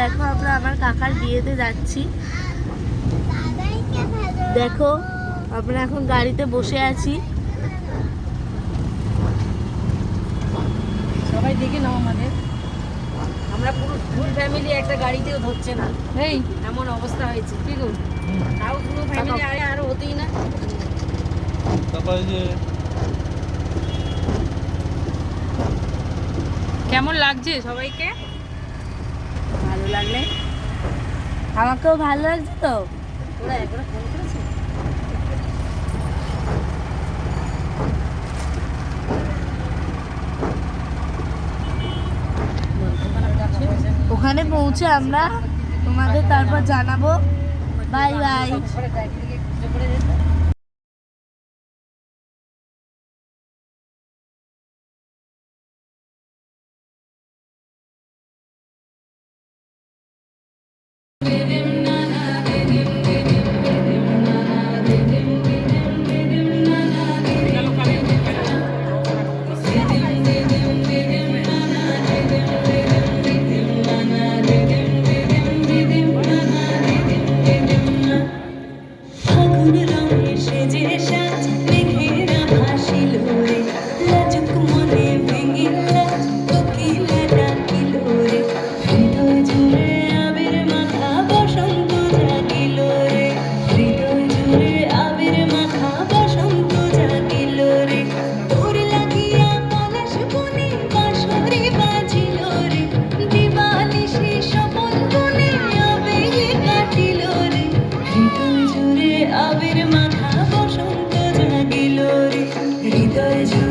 দেখো আমরা আমার কাকার বিয়েতে যাচ্ছি। দেখো আমরা এখন গাড়িতে বসে আছি। সবাই দেখে নাও আমাদের। আমরা পুরো ফুল ফ্যামিলি একটা গাড়িতেও ধরছে না। এই। এমন অবস্থা হয়েছে। কি গো? তাও পুরো ফ্যামিলি আরে আরও হতেই না। তারপরে যে কেমন লাগছে সবাইকে? লাগলে? আমাকেও ভালো লাগছে তো। একবার ফোন ওখানে পৌঁছে আমরা তোমাদের তারপর জানাব। Bye bye. Amen. Good job.